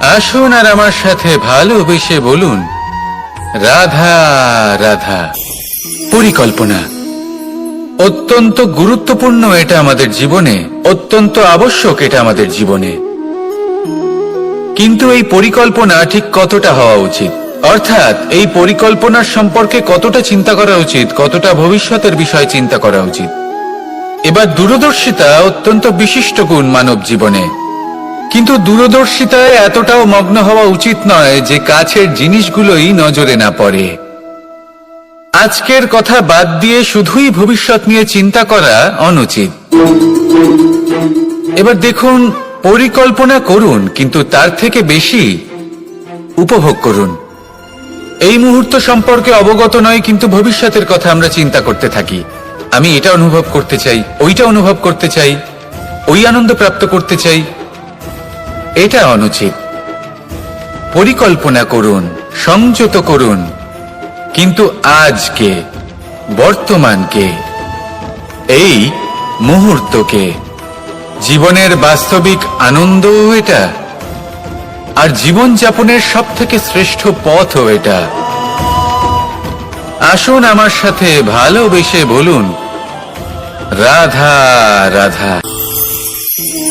আসুন আর আমার সাথে ভালোবেসে বলুন। রাধা রাধা। পরিকল্পনা। অত্যন্ত গুরুত্বপূর্ণ এটা আমাদের জীবনে, অত্যন্ত আবশ্যক এটা আমাদের জীবনে। কিন্তু এই পরিকল্পনা ঠিক কতটা হওয়া উচিত? অর্থাৎ, এই পরিকল্পনার সম্পর্কে কতটা চিন্তা করা উচিত, কতটা ভবিষ্যতের বিষয় চিন্তা করা উচিত? এবার দূরদর্শিতা অত্যন্ত বিশিষ্ট গুণ মানব জীবনে। কিন্তু দূরদর্শিতায় এতটাও মগ্ন হওয়া উচিত নয় যে কাছের জিনিসগুলোই নজরে না পড়ে। আজকের কথা বাদ দিয়ে শুধুই ভবিষ্যৎ নিয়ে চিন্তা করা অনুচিত। এবার দেখুন, পরিকল্পনা করুন, কিন্তু তার থেকে বেশি উপভোগ করুন। এই মুহূর্ত সম্পর্কে অবগত নয়, কিন্তু ভবিষ্যতের কথা আমরা চিন্তা করতে থাকি। আমি এটা অনুভব করতে চাই, ওইটা অনুভব করতে চাই, ওই আনন্দ প্রাপ্ত করতে চাই এটা অনুচিত। পরিকল্পনা করুন, সংযত করুন। কিন্তু আজকে, বর্তমানকে, এই মুহূর্তকে, জীবনের বাস্তবিক আনন্দ এটা, আর জীবন যাপনের সব থেকে শ্রেষ্ঠ পথও এটা। আসুন আমার সাথে ভালোবেসে বলুন, রাধা রাধা।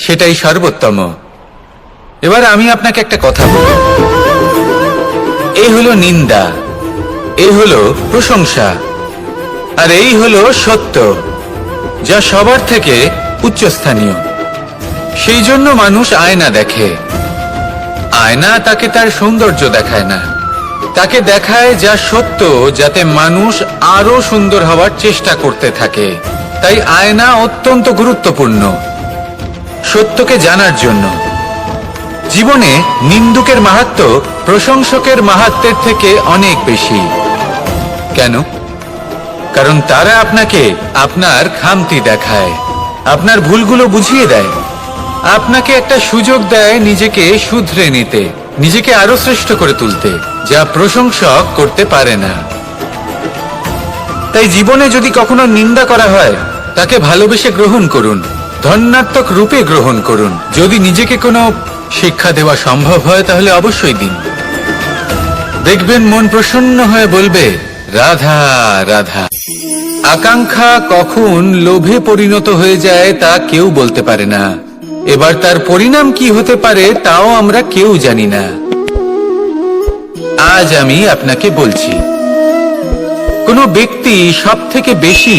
সেটাই সর্বোত্তম। এবার আমি আপনাকে একটা কথা বলি। এই হলো নিন্দা। এ হলো প্রশংসা। আর এই হলো সত্য, যা সবার থেকে উচ্চস্থানীয়। সেই জন্য মানুষ আয়না দেখে। আয়না তাকে তার সৌন্দর্য দেখায় না। তাকে দেখায় যা সত্য, যাতে মানুষ আরও সুন্দর হওয়ার চেষ্টা করতে থাকে। তাই আয়না অত্যন্ত গুরুত্বপূর্ণ। সত্যকে জানার জন্য। জীবনে নিন্দুকের মাহাত্ম প্রশংসকের মাহাত্মের থেকে অনেক বেশি। কেন? কারণ তারা আপনাকে আপনার খামতি দেখায়, আপনার ভুলগুলো বুঝিয়ে দেয়। আপনাকে একটা সুযোগ দেয় নিজেকে শুধরে নিতে, নিজেকে আরও শ্রেষ্ঠ করে তুলতে, যা প্রশংসক করতে পারে না। তাই জীবনে যদি কখনো নিন্দা করা হয়, তাকে ভালোবেসে গ্রহণ করুন। ধন্যাত্মক রূপে গ্রহণ করুন। যদি নিজেকে কোনো শিক্ষা দেওয়া সম্ভব হয়, তাহলে অবশ্যই দিন। দেখবেন মন প্রসন্ন হয়ে বলবে, রাধা রাধা। আকাঙ্ক্ষা কখন লোভে পরিণত হয়ে যায়, তা কেউ বলতে পারে না। এবার তার পরিণাম কি হতে পারে, তাও আমরা কেউ জানি না। আজ আমি আপনাকে বলছি, কোনো ব্যক্তি সব থেকে বেশি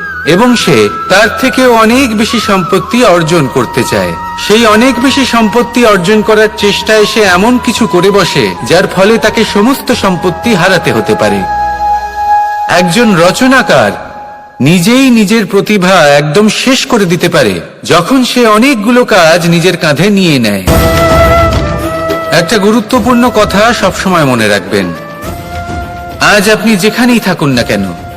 এবং সে তার থেকে অনেক বেশি সম্পত্তি অর্জন করতে চায়। সেই অনেক বেশি সম্পত্তি অর্জন করার চেষ্টায় সে এমন কিছু করে বসে, যার ফলে তাকে সমস্ত সম্পত্তি হারাতে হতে পারে। একজন রচনাকার নিজেই নিজের প্রতিভা একদম শেষ করে দিতে পারে, যখন সে অনেকগুলো কাজ নিজের কাঁধে নিয়ে নেয়। একটা গুরুত্বপূর্ণ কথা সবসময় মনে রাখবেন। আজ আপনি যেখানেই থাকুন না কেন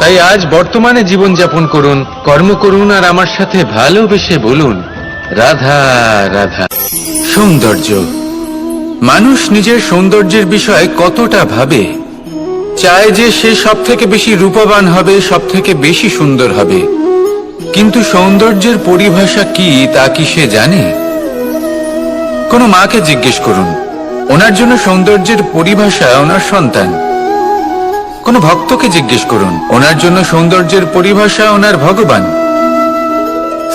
তাই আজ বর্তমানে জীবন যাপন করুন, কর্ম করুন আর আমার সাথে ভালোবেসে বলুন, রাধা রাধা। সৌন্দর্য। মানুষ নিজের সৌন্দর্যের বিষয়ে কতটা ভাবে, চায় যে সে সব থেকে বেশি রূপবান হবে সব থেকে বেশি সুন্দর হবে। কিন্তু সৌন্দর্যের পরিভাষা কি, তা কি সে জানে? কোনো মাকে জিজ্ঞেস করুন। ওনার জন্য সৌন্দর্যের পরিভাষা ওনার সন্তান। কোনো ভক্তকে জিজ্ঞেস করুন। ওনার জন্য সৌন্দর্যের পরিভাষা ওনার ভগবান।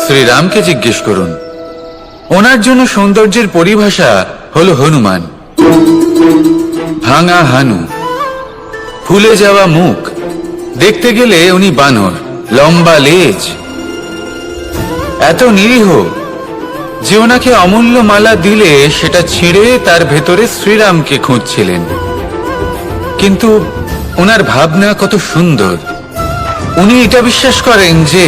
শ্রীরামকে জিজ্ঞেস করুন। ওনার জন্য সৌন্দর্যের পরিভাষা হলো হনুমান। ভাঙা হানু। ফুলে যাওয়া মুখ। দেখতে গেলে উনি বানর, লম্বা লেজ। এত নিরীহ যে ওনাকে অমূল্য মালা দিলে সেটা ছিঁড়ে তার ভেতরে শ্রীরামকে খুঁজছিলেন। কিন্তু ওনার ভাবনা কত সুন্দর। উনি এটা বিশ্বাস করেন যে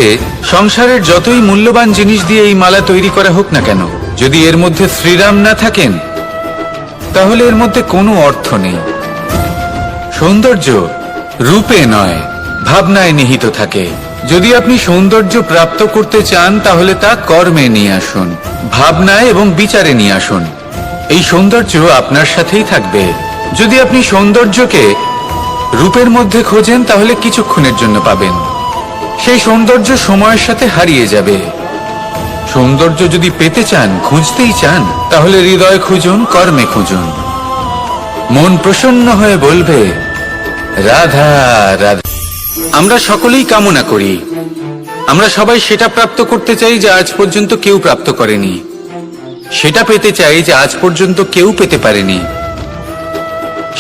সংসারের যতই মূল্যবান জিনিস দিয়ে এই মালা তৈরি করা হোক না কেন, যদি এর মধ্যে শ্রীরাম না থাকেন, তাহলে এর মধ্যে কোনো অর্থ নেই। সৌন্দর্য রূপে নয়, ভাবনায় নিহিত থাকে। যদি আপনি সৌন্দর্য প্রাপ্ত করতে চান, তাহলে তা কর্মে নিয়ে আসুন, ভাবনায় এবং বিচারে নিয়ে আসুন। এই সৌন্দর্য আপনার সাথেই থাকবে। যদি আপনি সৌন্দর্যকে রূপের মধ্যে খোঁজেন, তাহলে কিছুক্ষণের জন্য পাবেন। সেই সৌন্দর্য সময়ের সাথে হারিয়ে যাবে। সৌন্দর্য যদি পেতে চান, খুঁজতেই চান, তাহলে হৃদয় খুঁজুন, কর্মে খুঁজুন। মন প্রসন্ন হয়ে বলবে, রাধা রাধা। আমরা সকলেই কামনা করি। আমরা সবাই সেটা প্রাপ্ত করতে চাই যা আজ পর্যন্ত কেউ প্রাপ্ত করেনি। সেটা পেতে চাই যে আজ পর্যন্ত কেউ পেতে পারেনি।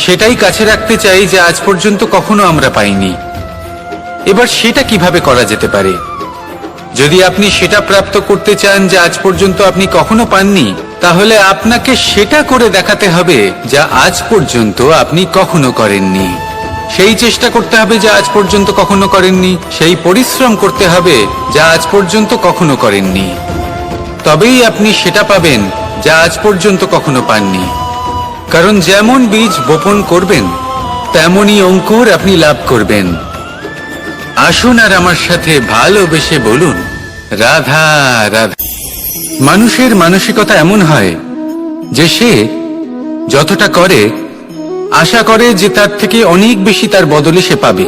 সেটাই কাছে রাখতে চাই যে আজ পর্যন্ত কখনো আমরা পাইনি। এবার সেটা কীভাবে করা যেতে পারে? যদি আপনি সেটা প্রাপ্ত করতে চান যা আজ পর্যন্ত আপনি কখনো পাননি, তাহলে আপনাকে সেটা করে দেখাতে হবে যা আজ পর্যন্ত আপনি কখনো করেননি। সেই চেষ্টা করতে হবে যা আজ পর্যন্ত কখনো করেননি, সেই পরিশ্রম করতে হবে যা আজ পর্যন্ত কখনো করেননি। তবেই আপনি সেটা পাবেন যা আজ পর্যন্ত কখনো পাননি। কারণ যেমন বীজ বপন করবেন, তেমনই অঙ্কুর আপনি লাভ করবেন। আসুন আর আমার সাথে ভালোবেসে বলুন, রাধা রাধা। মানুষের মানসিকতা এমন হয় যে সে যতটা করে, আশা করে যে তার থেকে অনেক বেশি তার বদলে সে পাবে।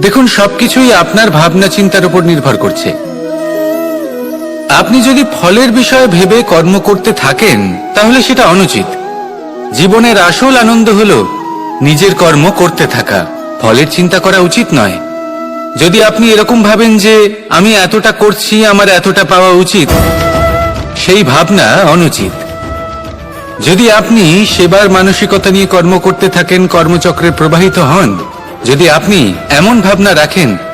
দেখুন, সবকিছুই আপনার ভাবনা চিন্তার উপর নির্ভর করছে। আপনি যদি ফলের বিষয়ে ভেবে কর্ম করতে থাকেন, তাহলে সেটা অনুচিত। জীবনের আসল আনন্দ হল নিজের কর্ম করতে থাকা। ফলের চিন্তা করা উচিত নয়। যদি আপনি এরকম ভাবেন যে, আমি এতটা করছি, আমার এতটা পাওয়া উচিত, সেই ভাবনা অনুচিত। যদি আপনি সেবার মানসিকতা নিয়ে কর্ম করতে থাকেন, কর্মচক্রে প্রবাহিত হন, যদি আপনি এমন ভাবনা রাখেন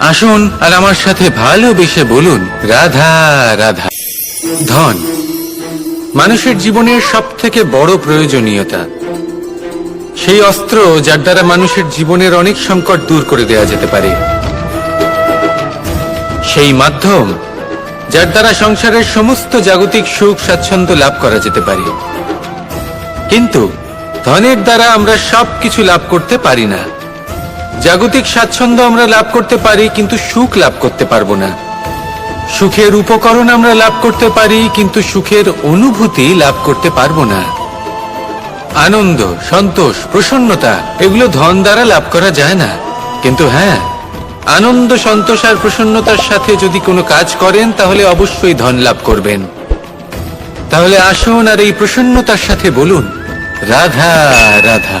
আসুন আর আমার সাথে ভালোবেসে বলুন, রাধা রাধা। ধন, মানুষের জীবনের সব থেকে বড় প্রয়োজনীয়তা। সেই অস্ত্র যার দ্বারা মানুষের জীবনের অনেক সংকট দূর করে দেওয়া যেতে পারে। সেই মাধ্যম যার দ্বারা সংসারের সমস্ত জাগতিক সুখ স্বাচ্ছন্দ্য লাভ করা যেতে পারে। কিন্তু ধনের দ্বারা আমরা সবকিছু লাভ করতে পারি না। জাগতিক স্বাচ্ছন্দ্য আমরা লাভ করতে পারি, কিন্তু সুখ লাভ করতে পারব না। সুখের উপকরণ আমরা লাভ করতে পারি, কিন্তু সুখের অনুভূতি লাভ করতে পারব না। আনন্দ, সন্তোষ, প্রসন্নতা, এগুলো ধন দ্বারা লাভ করা যায় না। কিন্তু হ্যাঁ আনন্দ, সন্তোষ আর প্রসন্নতার সাথে যদি কোনো কাজ করেন, তাহলে অবশ্যই ধন লাভ করবেন। তাহলে আসুন আর এই প্রসন্নতার সাথে বলুন, রাধা রাধা।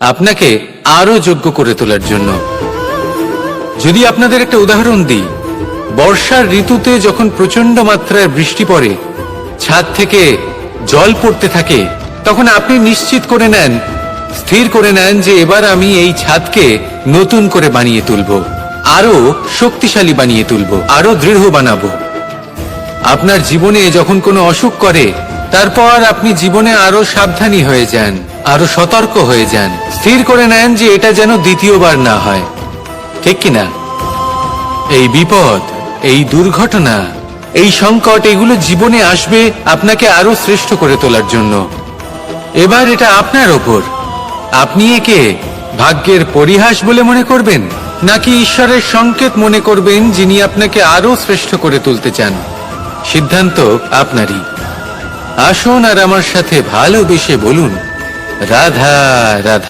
আপনাকে আরও যোগ্য করে তোলার জন্য। যদি আপনাদের একটা উদাহরণ দিই, বর্ষার ঋতুতে যখন প্রচণ্ড মাত্রায় বৃষ্টি পড়ে, ছাদ থেকে জল পড়তে থাকে, তখন আপনি নিশ্চিত করে নেন, স্থির করে নেন যে এবার আমি এই ছাদকে নতুন করে বানিয়ে তুলব আরও শক্তিশালী বানিয়ে তুলব আরও দৃঢ় বানাবো। আপনার জীবনে যখন কোনো অসুখ করে, তারপর আপনি জীবনে আরও সাবধানী হয়ে যান। আরও সতর্ক হয়ে যান। স্থির করে নেন যে এটা যেন দ্বিতীয়বার না হয়। ঠিক কিনা? এই বিপদ, এই দুর্ঘটনা, এই সংকট, এগুলো জীবনে আসবে আপনাকে আরও শ্রেষ্ঠ করে তোলার জন্য। এবার এটা আপনার ওপর। আপনি একে ভাগ্যের পরিহাস বলে মনে করবেন, নাকি ঈশ্বরের সংকেত মনে করবেন যিনি আপনাকে আরও শ্রেষ্ঠ করে তুলতে চান? সিদ্ধান্ত আপনারই। আসুন আর আমার সাথে ভালোবেসে বলুন রাধা রাধা।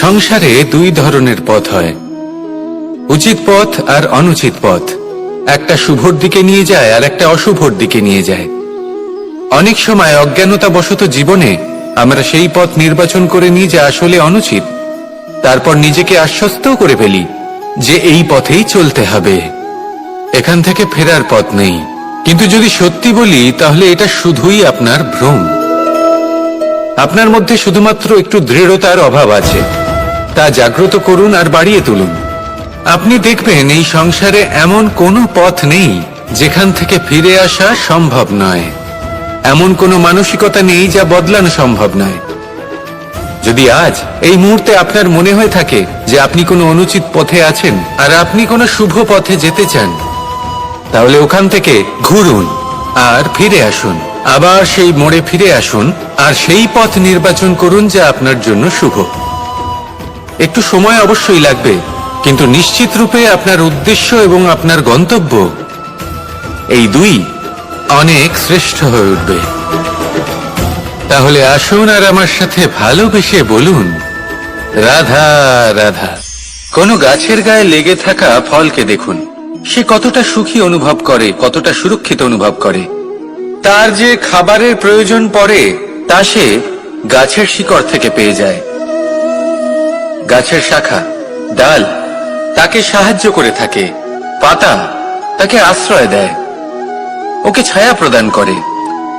সংসারে দুই ধরনের পথ হয়। উচিত পথ আর অনুচিত পথ। একটা শুভর দিকে নিয়ে যায় আর একটা অশুভর দিকে নিয়ে যায়। অনেক সময় অজ্ঞানতা বশত জীবনে আমরা সেই পথ নির্বাচন করে নিই যা আসলে অনুচিত। তারপর নিজেকে আশ্বস্তও করে ফেলি যে এই পথেই চলতে হবে। এখান থেকে ফেরার পথ নেই। কিন্তু যদি সত্যি বলি, তাহলে এটা শুধুই আপনার ভ্রম। আপনার মধ্যে শুধুমাত্র একটু দৃঢ়তার অভাব আছে। তা জাগ্রত করুন আর বাড়িয়ে তুলুন। আপনি দেখবেন এই সংসারে এমন কোনো পথ নেই যেখান থেকে ফিরে আসা সম্ভব নয়। এমন কোনো মানসিকতা নেই যা বদলানো সম্ভব নয়। যদি আজ এই মুহূর্তে আপনার মনে হয়ে থাকে যে আপনি কোনো অনুচিত পথে আছেন আর আপনি কোনো শুভ পথে যেতে চান, তাহলে ওখান থেকে ঘুরুন আর ফিরে আসুন। আবার সেই মোড়ে ফিরে আসুন আর সেই পথ নির্বাচন করুন যা আপনার জন্য শুভ। একটু সময় অবশ্যই লাগবে, কিন্তু নিশ্চিত রূপে আপনার উদ্দেশ্য এবং আপনার গন্তব্য এই দুই অনেক শ্রেষ্ঠ হয়ে উঠবে। তাহলে আসুন আর আমার সাথে ভালোবেসে বলুন, রাধা রাধা। কোনো গাছের গায়ে লেগে থাকা ফলকে দেখুন। সে কতটা সুখী অনুভব করে, কতটা সুরক্ষিত অনুভব করে। তার যে খাবারের প্রয়োজন পড়ে, তা সে গাছের শিকড় থেকে পেয়ে যায়। গাছের শাখা, ডাল, তাকে সাহায্য করে থাকে। পাতা, তাকে আশ্রয় দেয়। ওকে ছায়া প্রদান করে।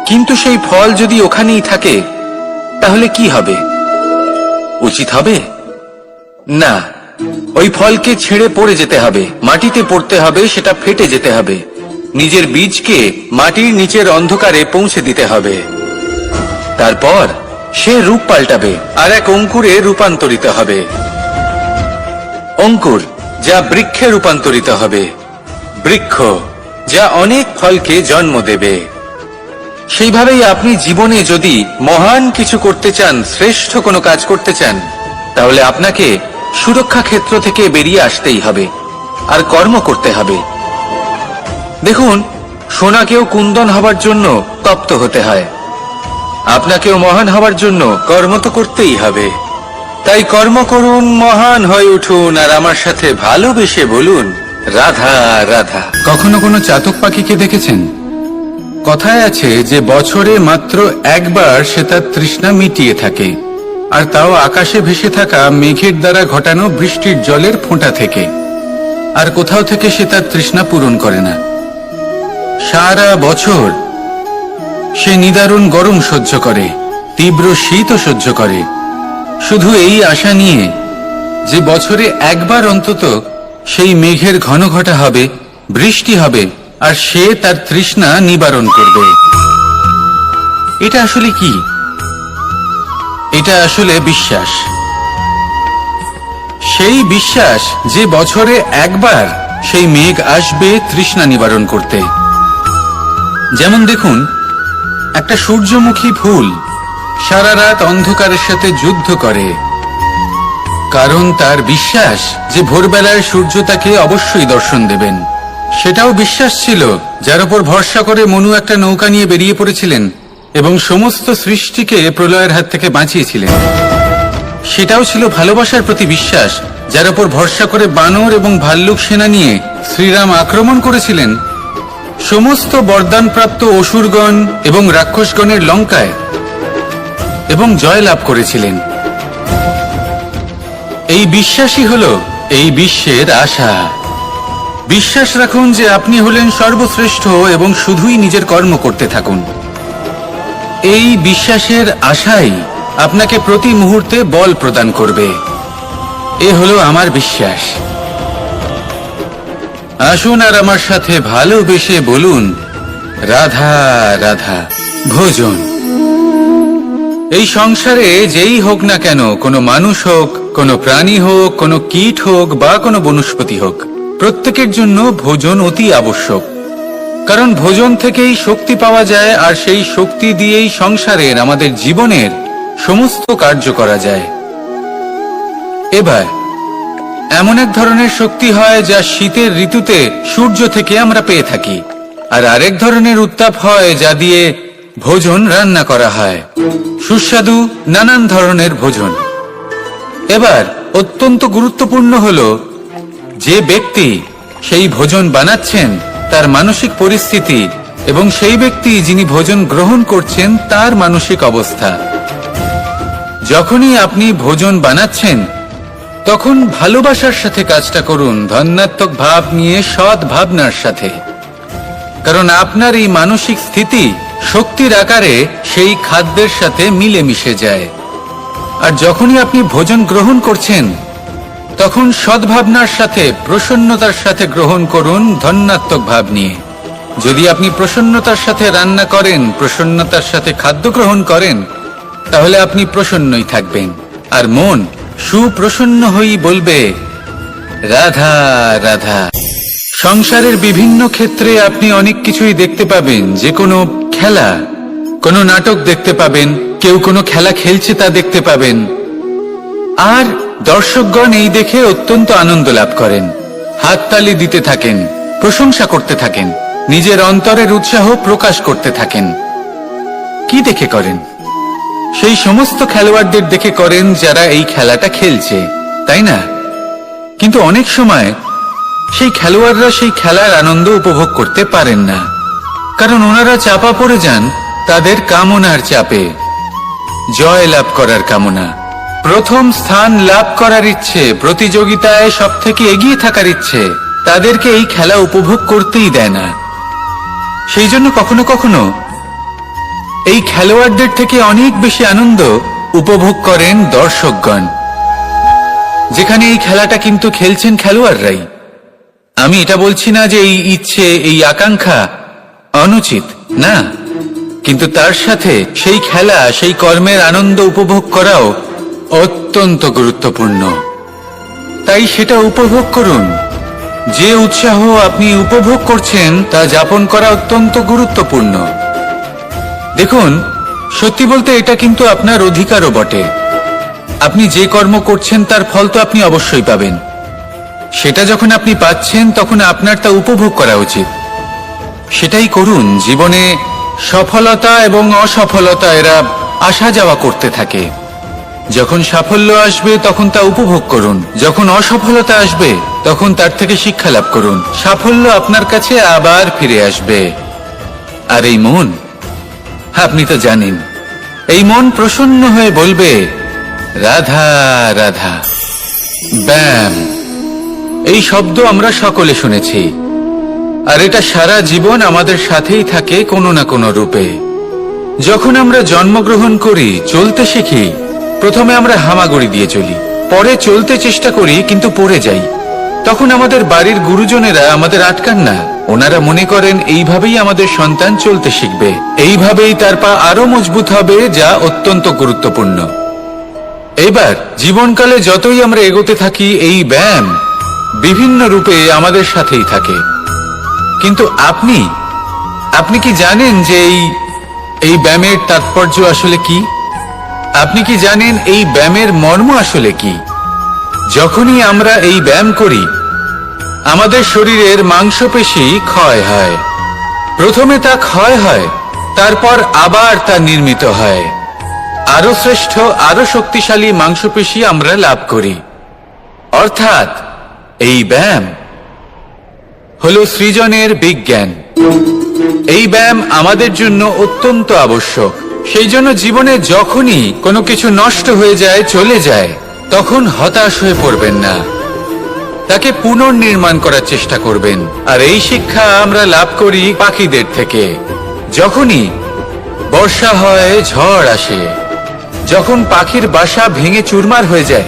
কিন্তু সেই ফল যদি ওখানেই থাকে, তাহলে কি হবে? উচিত হবে? না, ওই ফলকে ছেড়ে পড়ে যেতে হবে, মাটিতে পড়তে হবে, সেটা ফেটে যেতে হবে। নিজের বীজকে মাটির নিচের অন্ধকারে পৌঁছে দিতে হবে। তারপর সে রূপ পাল্টাবে আর এক অঙ্কুরে রূপান্তরিত হবে। অঙ্কুর যা বৃক্ষে রূপান্তরিত হবে। বৃক্ষ যা অনেক ফলকে জন্ম দেবে। সেইভাবেই আপনি জীবনে যদি মহান কিছু করতে চান, শ্রেষ্ঠ কোনো কাজ করতে চান, তাহলে আপনাকে সুরক্ষা ক্ষেত্র থেকে বেরিয়ে আসতেই হবে। আর কর্ম করতে হবে। দেখুন, সোনাকেও কুন্দন হবার জন্য তপ্ত হতে হয়। আপনাকেও মহান হবার জন্য কর্ম তো করতেই হবে। তাই কর্ম করুন, মহান হয়ে উঠুন, আর আমার সাথে ভালোবেসে বলুন, রাধা রাধা। কখনো কোনো চাতক পাখিকে দেখেছেন? কথায় আছে যে বছরে মাত্র একবার সে তার তৃষ্ণা মিটিয়ে থাকে, আর তাও আকাশে ভেসে থাকা মেঘের দ্বারা ঘটানো বৃষ্টির জলের ফোঁটা থেকে, আর কোথাও থেকে সে তার তৃষ্ণা পূরণ করে না। সারা বছর সে নিদারুণ গরম সহ্য করে, তীব্র শীতও সহ্য করে। শুধু এই আশা নিয়ে যে বছরে একবার অন্তত সেই মেঘের ঘন ঘটা হবে, বৃষ্টি হবে, আর সে তার তৃষ্ণা নিবারণ করবে। এটা আসলে কি? এটা আসলে বিশ্বাস। সেই বিশ্বাস যে বছরে একবার সেই মেঘ আসবে তৃষ্ণা নিবারণ করতে। যেমন দেখুন, একটা সূর্যমুখী ফুল সারা রাত অন্ধকারের সাথে যুদ্ধ করে। কারণ তার বিশ্বাস যে ভোরবেলায় সূর্য তাকে অবশ্যই দর্শন দেবেন। সেটাও বিশ্বাস ছিল, যার উপর ভরসা করে মনু একটা নৌকা নিয়ে বেরিয়ে পড়েছিলেন এবং সমস্ত সৃষ্টিকে প্রলয়ের হাত থেকে বাঁচিয়েছিলেন। সেটাও ছিল ভালোবাসার প্রতি বিশ্বাস, যার উপর ভরসা করে বানর এবং ভাল্লুক সেনা নিয়ে শ্রীরাম আক্রমণ করেছিলেন সমস্ত বরদানপ্রাপ্ত অসুরগণ এবং রাক্ষসগণের লঙ্কায় এবং জয় লাভ করেছিলেন। এই বিশ্বাসই হল এই বিশ্বের আশা। বিশ্বাস রাখুন যে আপনি হলেন সর্বশ্রেষ্ঠ এবং শুধুই নিজের কর্ম করতে থাকুন। এই বিশ্বাসের আশাই আপনাকে প্রতি মুহূর্তে বল প্রদান করবে। এ হলো আমার বিশ্বাস। আসুন আর আমার সাথে ভালোবেসে বলুন, রাধা রাধা, ভোজন। এই সংসারে যেই হোক না কেন, কোনো মানুষ হোক, কোনো প্রাণী হোক, কোনো কীট হোক বা কোনো বনস্পতি হোক, প্রত্যেকের জন্য ভোজন অতি আবশ্যক। কারণ ভোজন থেকেই শক্তি পাওয়া যায় আর সেই শক্তি দিয়েই সংসারের, আমাদের জীবনের সমস্ত কার্য করা যায়। এবার এমন এক ধরনের শক্তি হয় যা শীতের ঋতুতে সূর্য থেকে আমরা পেয়ে থাকি। আর আরেক ধরনের উত্তাপ হয় যা দিয়ে ভোজন রান্না করা হয়। সুস্বাদু নানান ধরনের ভোজন। এবার অত্যন্ত গুরুত্বপূর্ণ হল, যে ব্যক্তি সেই ভোজন বানাচ্ছেন, তার মানসিক পরিস্থিতি এবং সেই ব্যক্তি যিনি ভোজন গ্রহণ করছেন, তার মানসিক অবস্থা। যখনই আপনি ভোজন বানাচ্ছেন তখন ভালোবাসার সাথে কাজটা করুন ধন্যাত্মক ভাব নিয়ে সৎ ভাবনার সাথে। কারণ আপনার এই মানসিক স্থিতি শক্তির আকারে সেই খাদ্যের সাথে মিলে মিশে যায়। আর যখনই আপনি ভোজন গ্রহণ করছেন, তখন সদ্ভাবনার সাথে, প্রসন্নতার সাথে গ্রহণ করুন ধন্যাত্মক ভাব নিয়ে। যদি আপনি প্রসন্নতার সাথে রান্না করেন, প্রসন্নতার সাথে খাদ্য গ্রহণ করেন, তাহলে আপনি প্রসন্নই থাকবেন। আর মন সুপ্রসন্ন হয়েই বলবে, রাধা রাধা। সংসারের বিভিন্ন ক্ষেত্রে আপনি অনেক কিছুই দেখতে পাবেন, যে কোনো খেলা, কোনো নাটক দেখতে পাবেন, কেউ কোনো খেলা খেলছে তা দেখতে পাবেন। আর দর্শকগণ এই দেখে অত্যন্ত আনন্দ লাভ করেন, হাততালি দিতে থাকেন, প্রশংসা করতে থাকেন, নিজের অন্তরের উৎসাহ প্রকাশ করতে থাকেন। কি দেখে করেন? সেই সমস্ত খেলোয়াড়দের দেখে করেন যারা এই খেলাটা খেলছে, তাই না? কিন্তু অনেক সময় সেই খেলোয়াড়রা সেই খেলার আনন্দ উপভোগ করতে পারেন না। কারণ ওনারা চাপা পড়ে যান তাদের কামনার চাপে। জয় লাভ করার কামনা। প্রথম স্থান লাভ করার ইচ্ছে, প্রতিযোগিতায় সব থেকে এগিয়ে থাকার ইচ্ছে, তাদেরকে এই খেলা উপভোগ করতেই দেয় না। সেই জন্য কখনো কখনো এই খেলোয়াড়দের থেকে অনেক বেশি আনন্দ উপভোগ করেন দর্শকগণ। যেখানে এই খেলাটা কিন্তু খেলছেন খেলোয়াড়রাই। আমি এটা বলছি না যে এই ইচ্ছে, এই আকাঙ্ক্ষা অনুচিত, না। কিন্তু তার সাথে সেই খেলা, সেই কর্মের আনন্দ উপভোগ করাও অত্যন্ত গুরুত্বপূর্ণ। তাই সেটা উপভোগ করুন। যে উৎসাহ আপনি উপভোগ করছেন তা যাপন করা অত্যন্ত গুরুত্বপূর্ণ। দেখুন, সত্যি বলতে এটা কিন্তু আপনার অধিকারও বটে। আপনি যে কর্ম করছেন, তার ফল তো আপনি অবশ্যই পাবেন। সেটা যখন আপনি পাচ্ছেন, তখন আপনার তা উপভোগ করা উচিত। সেটাই করুন, জীবনে সফলতা এবং অসফলতা এরা আসা যাওয়া করতে থাকে। যখন সাফল্য আসবে, তখন তা উপভোগ করুন। যখন অসফলতা আসবে, তখন তার থেকে শিক্ষা লাভ করুন। সাফল্য আপনার কাছে আবার ফিরে আসবে। আর এই মন আপনি তো জানেন। এই মন প্রসন্ন হয়ে বলবে, রাধা রাধা। ব্যাম। এই শব্দ আমরা সকলে শুনেছি। আর এটা সারা জীবন আমাদের সাথেই থাকে কোনো না কোনো রূপে। যখন আমরা জন্মগ্রহণ করি, চলতে শিখি, প্রথমে আমরা হামাগুড়ি দিয়ে চলি। পরে চলতে চেষ্টা করি, কিন্তু পড়ে যাই। তখন আমাদের বাড়ির গুরুজনেরা আমাদের আটকান না ওনারা মনে করেন এইভাবেই আমাদের সন্তান চলতে শিখবে। এইভাবেই তার পা আরও মজবুত হবে, যা অত্যন্ত গুরুত্বপূর্ণ। এবার, জীবনকালে যতই আমরা এগোতে থাকি, এই ব্যায়াম বিভিন্ন রূপে আমাদের সাথেই থাকে। কিন্তু আপনি আপনি কি জানেন যে এই এই ব্যায়ামের তাৎপর্য আসলে কি? আপনি কি জানেন এই ব্যায়ামের মর্ম আসলে কি? যখনই আমরা এই ব্যায়াম করি, আমাদের শরীরের মাংসপেশি ক্ষয় হয়। প্রথমে তা ক্ষয় হয়, তারপর আবার তা নির্মিত হয়। আরও শ্রেষ্ঠ আরও শক্তিশালী মাংসপেশি আমরা লাভ করি। অর্থাৎ, এই ব্যায়াম হল সৃজনের বিজ্ঞান। এই ব্যায়াম আমাদের জন্য অত্যন্ত আবশ্যক। সেই জন্য জীবনে যখনই কোনো কিছু নষ্ট হয়ে যায়, চলে যায়। তখন হতাশ হয়ে পড়বেন না। তাকে পুনর্নির্মাণ করার চেষ্টা করবেন। আর এই শিক্ষা আমরা লাভ করি পাখিদের থেকে। যখনই বর্ষা হয়, ঝড় আসে, যখন পাখির বাসা ভেঙে চুরমার হয়ে যায়,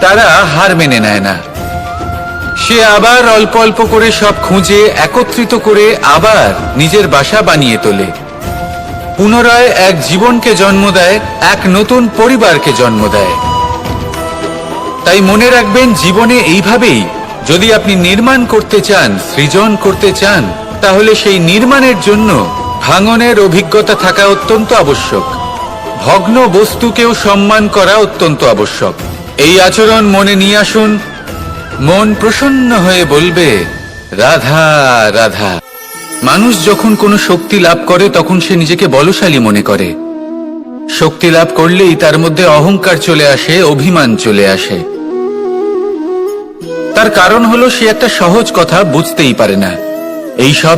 তারা হার মেনে নেয় না। সে আবার অল্প অল্প করে সব খুঁজে, একত্রিত করে আবার নিজের বাসা বানিয়ে তোলে। পুনরায় এক জীবনকে জন্ম দেয়, এক নতুন পরিবারকে জন্ম দেয়। তাই মনে রাখবেন, জীবনে এইভাবেই যদি আপনি নির্মাণ করতে চান, সৃজন করতে চান, তাহলে সেই নির্মাণের জন্য ভাঙনের অভিজ্ঞতা থাকা অত্যন্ত আবশ্যক। ভগ্ন বস্তুকেও সম্মান করা অত্যন্ত আবশ্যক। এই আচরণ মনে নিয়ে আসুন। মন প্রসন্ন হয়ে বলবে, রাধা রাধা। মানুষ যখন কোনো শক্তি লাভ করে, তখন সে নিজেকে বলশালী মনে করে। শক্তি লাভ করলেই তার মধ্যে অহংকার চলে আসে, অভিমান চলে আসে। তার কারণ হলো সে একটা সহজ কথা বুঝতেই পারে না। এই সব